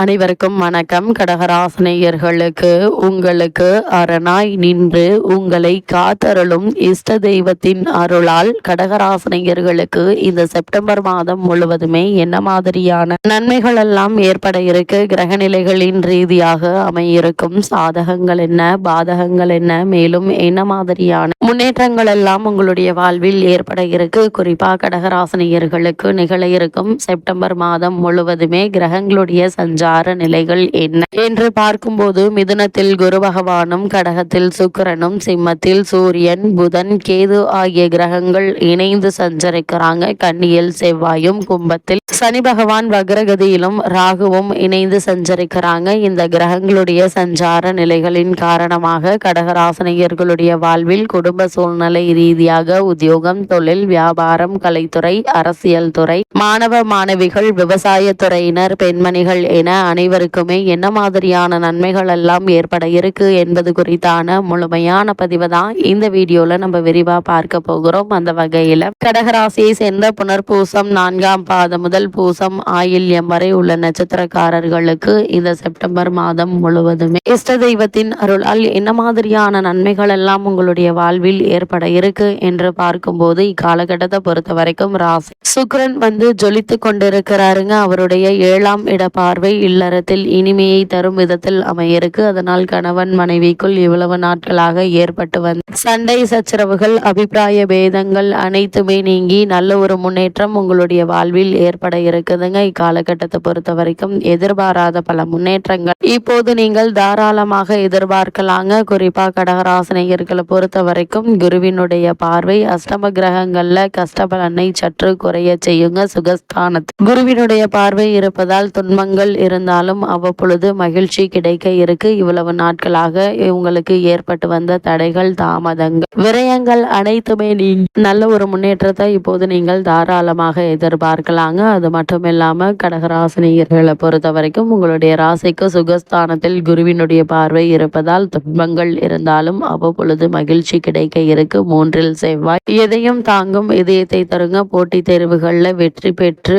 அனைவருக்கும் வணக்கம். கடகராசனையர்களுக்கு உங்களுக்கு அரணாய் நின்று உங்களை காத்தருளும் இஷ்ட தெய்வத்தின் அருளால் கடகராசனையர்களுக்கு இந்த செப்டம்பர் மாதம் முழுவதுமே என்ன மாதிரியான நன்மைகள் எல்லாம் ஏற்பட இருக்கு? கிரகநிலைகளின் ரீதியாக அமையிருக்கும் சாதகங்கள் என்ன? பாதகங்கள் என்ன? மேலும் என்ன மாதிரியான முன்னேற்றங்கள் எல்லாம் உங்களுடைய வாழ்வில் ஏற்பட இருக்கு? குறிப்பா கடகராசனையர்களுக்கு நிகழ இருக்கும் செப்டம்பர் மாதம் முழுவதுமே கிரகங்களுடைய சஞ்சார நிலைகள் என்ன? என்று பார்க்கும்போது மிதுனத்தில் குரு பகவானும் கடகத்தில் சுக்கரனும் சிம்மத்தில் சூரியன் புதன் கேது ஆகிய கிரகங்கள் இணைந்து சஞ்சரிக்கிறாங்க. கன்னியில் செவ்வாயும் கும்பத்தில் சனி பகவான் வக்ரகதியிலும் ராகுவும் இணைந்து சஞ்சரிக்கிறாங்க. இந்த கிரகங்களுடைய சஞ்சார நிலைகளின் காரணமாக கடகராசனியர்களுடைய வாழ்வில் குடும்ப சூழ்நிலை ரீதியாக உத்தியோகம் தொழில் வியாபாரம் கலைத்துறை அரசியல் துறை மாணவ மாணவிகள் விவசாய துறையினர் பெண்மணிகள் என அனைவருக்குமே என்ன மாதிரியான நன்மைகள் எல்லாம் ஏற்பட இருக்கு என்பது குறித்தான முழுமையான பதிவு தான் இந்த வீடியோல நம்ம விரிவா பார்க்க போகிறோம். அந்த வகையில கடகராசியை சேர்ந்த புனர்பூசம் நான்காம் பாதம் முதல் பூசம் ஆயில்யம் வரை உள்ள நட்சத்திரக்காரர்களுக்கு இந்த செப்டம்பர் மாதம் முழுவதுமே இஷ்ட தெய்வத்தின் அருளால் என்ன மாதிரியான நன்மைகள் எல்லாம் உங்களுடைய வாழ்வில் ஏற்பட இருக்கு என்று பார்க்கும்போது இக்காலகட்டத்தை பொறுத்த வரைக்கும் ராசி சுக்கிரன் வந்து ஜொலித்து கொண்டிருக்கிறாருங்க. அவருடைய ஏழாம் இட பார்வை இல்லறத்தில் இனிமையை தரும் விதத்தில் அமையிருக்கு. அதனால் கணவன் மனைவிக்குள் இவ்வளவு நாட்களாக ஏற்பட்டு வந்த சண்டை சச்சரவுகள் அபிப்பிராய பேதங்கள் அனைத்துமே நீங்கி நல்ல ஒரு முன்னேற்றம் உங்களுடைய வாழ்வில் ஏற்பட இருக்குதுங்க. இக்காலகட்டத்தை பொறுத்த வரைக்கும் எதிர்பாராத பல முன்னேற்றங்கள். இப்போது நீங்கள் தாராளமாக எதிர்பார்க்கலாங்க. குறிப்பா கடகராசனையர்களை பொறுத்த வரைக்கும் குருவினுடைய பார்வை அஷ்டம கிரகங்கள்ல கஷ்டபலனை சற்று குறைய செய்யுங்க. சுகஸ்தானத்து குருவினுடைய பார்வை இருப்பதால் துன்பங்கள் இருந்தாலும் அவ்வப்பொழுது மகிழ்ச்சி கிடைக்க இருக்கு. இவ்வளவு நாட்களாக இவங்களுக்கு ஏற்பட்டு வந்த தடைகள் தாமதங்கள் விரயங்கள் அனைத்துமே நீ நல்ல ஒரு முன்னேற்றத்தை இப்போது நீங்கள் தாராளமாக எதிர்பார்க்கலாங்க. அது மட்டும் இல்லாம கடகராசினியர்களை பொறுத்த வரைக்கும் உங்களுடைய ராசிக்கு சுகஸ்தானத்தில் குருவினுடைய பார்வை இருப்பதால் துன்பங்கள் இருந்தாலும் அவ்வப்பொழுது மகிழ்ச்சி கிடைக்க இருக்கு. மூன்றில் செவ்வாய் எதையும் தாங்கும் இதயத்தை தருங்க. போட்டித் தேர்வுகளில் வெற்றி பெற்று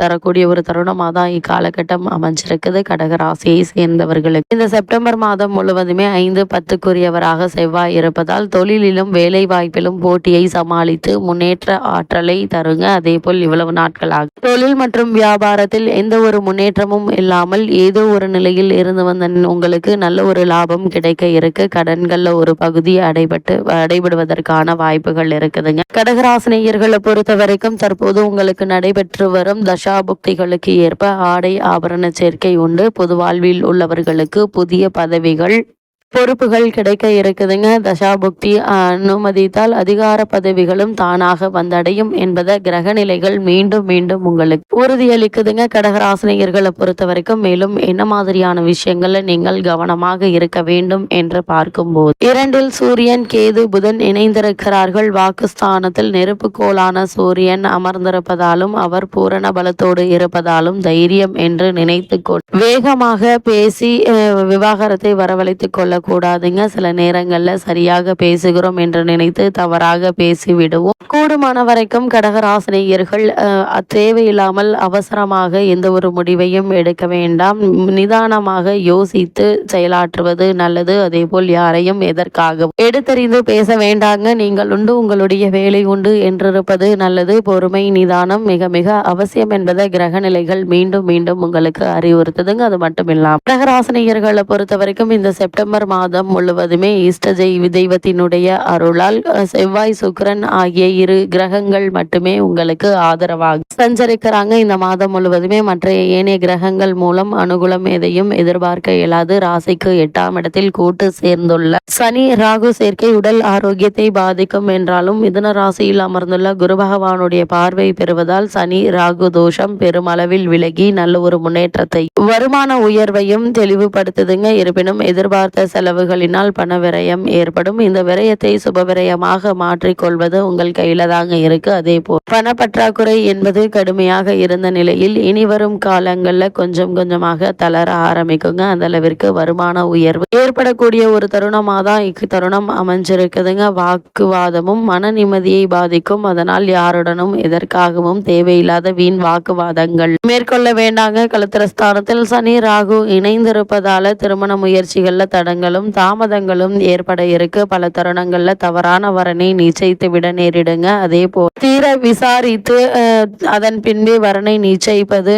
தரக்கூடிய ஒரு தருணமாக தான் இக்காலகட்டம் அமைஞ்சிருக்குது. கடகராசியை சேர்ந்தவர்களுக்கு இந்த செப்டம்பர் மாதம் முழுவதுமே ஐந்து பத்துக்குரியவராக செவ்வாய் இருப்பதால் தொழிலிலும் வேலை வாய்ப்பிலும் போட்டியை சமாளித்து முன்னேற்ற ஆற்றலை தருங்க. அதே போல் இவ்வளவு நாட்களாக தொழில் மற்றும் வியாபாரத்தில் எந்த ஒரு முன்னேற்றமும் இல்லாமல் ஏதோ ஒரு நிலையில் இருந்து வந்த உங்களுக்கு நல்ல ஒரு லாபம் கிடைக்க இருக்கு. கடன்கள்ல ஒரு பகுதி அடைபட்டு அடைபடுவதற்கான வாய்ப்புகள் இருக்குதுங்க. கடகராசினியர்களை பொறுத்த வரைக்கும் தற்போது உங்களுக்கு நடைபெற்று வரும் தசாபுக்திகளுக்கு ஏற்ப ஆடை ஆபரண சேர்க்கை உண்டு. பொது வாழ்வில் உள்ளவர்களுக்கு புதிய பதவிகள் பொறுப்புகள் கிடைக்க இருக்குதுங்க. தசாபுக்தி அனுமதித்தால் அதிகார பதவிகளும் தானாக வந்தடையும் என்பதை கிரக நிலைகள் மீண்டும் மீண்டும் உங்களுக்கு உறுதியளிக்குதுங்க. கடகராசினியர்களை பொறுத்த வரைக்கும் மேலும் என்ன மாதிரியான விஷயங்களை நீங்கள் கவனமாக இருக்க வேண்டும் என்று பார்க்கும்போது இரண்டில் சூரியன் கேது புதன் இணைந்திருக்கிறார்கள். வாக்குஸ்தானத்தில் நெருப்புக்கோளான சூரியன் அமர்ந்திருப்பதாலும் அவர் பூரண பலத்தோடு இருப்பதாலும் தைரியம் என்று நினைத்து வேகமாக பேசி அஹ், விவாகரத்தை வரவழைத்துக் கொள்ள கூடாதுங்க சில நேரங்களில் சரியாக பேசுகிறோம் என்று நினைத்து தவறாக பேசிவிடுவோம். கூடுமான வரைக்கும் கடகராசினியர்கள் தேவையில்லாமல் அவசரமாக எந்த ஒரு முடிவையும் எடுக்க வேண்டாம். நிதானமாக யோசித்து செயலாற்றுவது நல்லது. அதே போல் யாரையும் எதற்காக எடுத்தறிந்து பேச வேண்டாங்க. நீங்கள் உண்டு உங்களுடைய வேலை உண்டு என்றிருப்பது நல்லது. பொறுமை நிதானம் மிக மிக அவசியம் என்பதை கிரக நிலைகள் மீண்டும் மீண்டும் உங்களுக்கு அறிவுறுத்துதுங்க. அது மட்டும் இல்லாமல் கடகராசினியர்களை பொறுத்த வரைக்கும் இந்த செப்டம்பர் மாதம் முழுவதுமே இஷ்ட தெய்வத்தினுடைய அருளால் செவ்வாய் சுக்கரன் ஆகிய இரு கிரகங்கள் மட்டுமே உங்களுக்கு ஆதரவாக சஞ்சரிக்கிறாங்க. இந்த மாதம் முழுவதுமே மற்ற ஏனைய கிரகங்கள் மூலம் அனுகூலம் எதையும் எதிர்பார்க்க இயலாது. ராசிக்கு எட்டாம் இடத்தில் கூட்டு சேர்ந்துள்ள சனி ராகு சேர்க்கை உடல் ஆரோக்கியத்தை பாதிக்கும் என்றாலும் மிதுன ராசியில் அமர்ந்துள்ள குரு பகவானுடைய பார்வை பெறுவதால் சனி ராகு தோஷம் பெருமளவில் விலகி நல்ல ஒரு முன்னேற்றத்தை வருமான உயர்வையும் தெளிவுபடுத்துதுங்க. இருப்பினும் எதிர்பார்த்த சில செலவுகளினால் பண விரயம் ஏற்படும். இந்த விரயத்தை சுப விரயமாக மாற்றிக்கொள்வது உங்கள் கையில தாங்க இருக்கு. அதே போல் பண பற்றாக்குறை என்பது கடுமையாக இருந்த நிலையில் இனி வரும் காலங்கள்ல கொஞ்சம் கொஞ்சமாக தளர ஆரம்பிக்குங்க. அந்த அளவிற்கு வருமான உயர்வு ஏற்படக்கூடிய ஒரு தருணமாக தான் இத்தருணம் தருணம் அமைஞ்சிருக்குதுங்க. வாக்குவாதமும் மன நிம்மதியை பாதிக்கும். அதனால் யாருடனும் எதற்காகவும் தேவையில்லாத வீண் வாக்குவாதங்கள் மேற்கொள்ள வேண்டாங்க. கலத்திரஸ்தானத்தில் சனி ராகு இணைந்திருப்பதால திருமண முயற்சிகள்ல தடங்களும் தாமதங்களும் ஏற்பட இருக்கு. பல தருணங்கள்ல தவறான வரனை நிச்சயித்து விட நேரிடுங்க. அதே போல் தீர விசாரித்து அதன் பின்பே வரனை நிச்சயிப்பது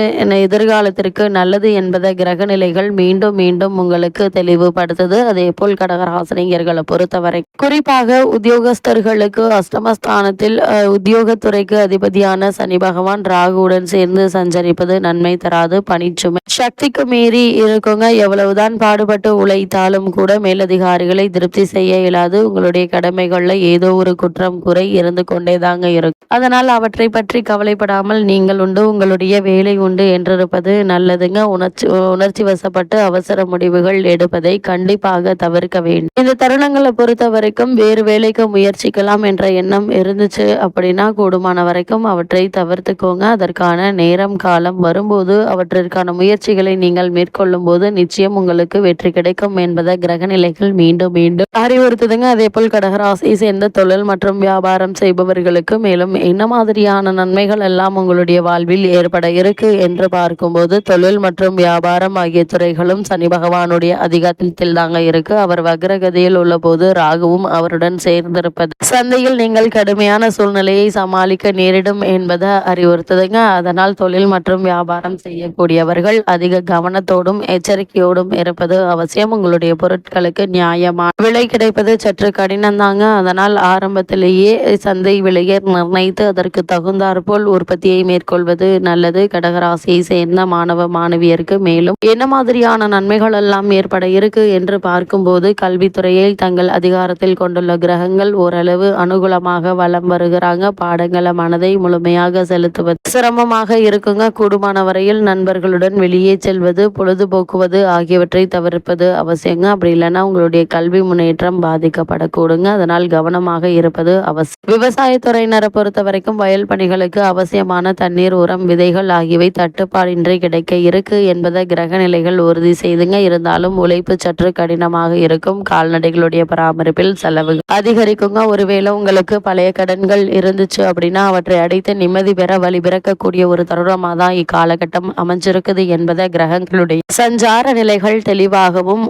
எதிர்காலத்திற்கு நல்லது என்பதை கிரக நிலைகள் மீண்டும் மீண்டும் உங்களுக்கு தெளிவுபடுத்துது. அதே போல் கடகராசினியர்களை பொறுத்தவரை. குறிப்பாக உத்தியோகஸ்தர்களுக்கு அஷ்டமஸ்தானத்தில் உத்தியோகத்துறைக்கு அதிபதியான சனி பகவான் ராகுவுடன் சேர்ந்து சஞ்சரிப்பது நன்மை தராது. பணிச்சுமை. சக்திக்கு மீறி இருக்குங்க. எவ்வளவுதான் பாடுபட்டு உழைத்தாலும் கூட மேலதிகாரிகளை திருப்தி செய்ய இயலாது. உங்களுடைய கடமைகள்ல ஏதோ ஒரு குற்றம் குறை இருந்து கொண்டே தாங்க இருக்கும் அதனால் அவற்றை பற்றி கவலைப்படாமல் நீங்கள் உண்டு. உங்களுடைய வேலை உண்டு என்றிருப்பது நல்லதுங்க. உணர்ச்சி உணர்ச்சி வசப்பட்டு அவசர முடிவுகள் எடுப்பதை கண்டிப்பாக தவிர்க்க வேண்டும். இந்த தருணங்களை பொறுத்த வரைக்கும் வேறு வேலைக்கு முயற்சிக்கலாம் என்ற எண்ணம் இருந்துச்சு அப்படின்னா கூடுமான வரைக்கும் அவற்றை தவிர்த்துக்கோங்க. அதற்கான நேரம் காலம் வரும்போது அவற்றிற்கான முயற்சிகளை நீங்கள் மேற்கொள்ளும் போது நிச்சயம் உங்களுக்கு வெற்றி கிடைக்கும் என்பதை கிரகநிலைகள் மீண்டும் மீண்டும் அறிவுறுத்துதுங்க. அதே போல் கடகராசியை சேர்ந்த தொழில் மற்றும் வியாபாரம் செய்பவர்களுக்கு மேலும் என்ன மாதிரியான நன்மைகள் எல்லாம் உங்களுடைய வாழ்வில் ஏற்பட இருக்கு என்று பார்க்கும்போது தொழில் மற்றும் வியாபாரம் ஆகிய துறைகளும் சனி பகவானுடைய அதிகாரத்தில் தாங்க இருக்கு. அவர் வக்ரகதியில் உள்ள போது ராகுவும் அவருடன் சேர்ந்திருப்பது. சந்தையில் நீங்கள் கடுமையான சூழ்நிலையை சமாளிக்க நேரிடும் என்பதை அறிவுறுத்துதுங்க. அதனால் தொழில் மற்றும் வியாபாரம் செய்யக்கூடியவர்கள் அதிக கவனத்தோடும் எச்சரிக்கையோடும் இருப்பது அவசியம். உங்களுடைய பொருள் பொருட்களுக்கு நியாயமான விலை கிடைப்பது சற்று கடினம் தாங்க அதனால் ஆரம்பத்திலேயே சந்தை விலையை நிர்ணயித்து அதற்கு தகுந்தாற்போல் உற்பத்தியை மேற்கொள்வது நல்லது. கடகராசியை சேர்ந்த மாணவ மாணவியருக்கு மேலும் என்ன மாதிரியான நன்மைகள் எல்லாம் ஏற்பட இருக்கு என்று பார்க்கும்போது கல்வித்துறையை தங்கள் அதிகாரத்தில் கொண்டுள்ள கிரகங்கள் ஓரளவு அனுகூலமாக வலம் வருகிறாங்க. பாடங்களை மனதை முழுமையாக செலுத்துவது சிரமமாக இருக்குங்க. கூடுமான வரையில் நண்பர்களுடன் வெளியே செல்வது பொழுதுபோக்குவது ஆகியவற்றை தவிர்ப்பது அவசியங்க. அப்படி இல்லைன்னா உங்களுடைய கல்வி முன்னேற்றம் பாதிக்கப்படக்கூடுங்க. அதனால் கவனமாக இருப்பது அவசியம். விவசாயத்துறையினரை பொறுத்த வரைக்கும் வயல் பணிகளுக்கு அவசியமான தண்ணீர் உரம் விதைகள் ஆகியவை தட்டுப்பாடின்றி கிடைக்க இருக்கு என்பதை கிரக நிலைகள் உறுதி செய்துங்க. இருந்தாலும் உழைப்பு சற்று கடினமாக இருக்கும். கால்நடைகளுடைய பராமரிப்பில் செலவு அதிகரிக்குங்க. ஒருவேளை உங்களுக்கு பழைய கடன்கள் இருந்துச்சு அப்படின்னா அவற்றை அடைத்து நிம்மதி பெற வழிபிறக்கக்கூடிய ஒரு தருணமாக தான் இக்காலகட்டம் அமைஞ்சிருக்குது என்பதை கிரகங்களுடைய சஞ்சார நிலைகள் தெளிவாகவும்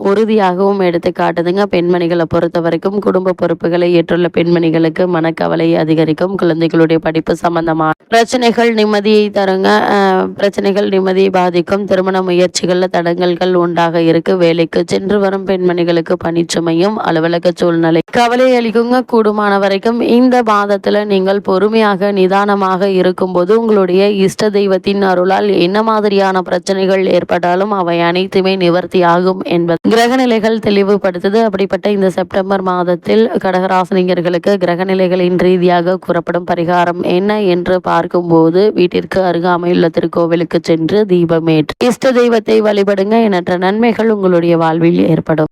உறுதியாகவும் எடுத்து காட்டுதுங்க. பெண்மணிகளை பொறுத்த வரைக்கும் குடும்ப பொறுப்புகளை ஏற்றுள்ள பெண்மணிகளுக்கு மனக்கவலை அதிகரிக்கும். குழந்தைகளுடைய படிப்பு சம்பந்தமான பிரச்சனைகள் நிம்மதியை தருங்க. பிரச்சனைகள் நிம்மதியை பாதிக்கும். திருமண முயற்சிகளில் தடங்கல்கள் உண்டாக இருக்கு. வேலைக்கு சென்று வரும் பெண்மணிகளுக்கு பணிச்சுமையும் அலுவலக சூழ்நிலை கவலை அளிக்குங்க. கூடுமான வரைக்கும் இந்த மாதத்துல நீங்கள் பொறுமையாக நிதானமாக இருக்கும்போது உங்களுடைய இஷ்ட தெய்வத்தின் அருளால் என்ன மாதிரியான பிரச்சனைகள் ஏற்பட்டாலும் அவை அனைத்துமே நிவர்த்தி ஆகும் என்பது கிரகநிலைகள் தெளிவுபடுத்துது. அப்படிப்பட்ட இந்த செப்டம்பர் மாதத்தில் கடகராசினியர்களுக்கு கிரகநிலைகளின் ரீதியாக கூறப்படும் பரிகாரம் என்ன என்று பார்க்கும்போது வீட்டிற்கு அருகாமையுள்ள திருக்கோவிலுக்கு சென்று தீபமேற்று இஷ்ட தெய்வத்தை வழிபடுங்க. எண்ணற்ற நன்மைகள் உங்களுடைய வாழ்வில் ஏற்படும்.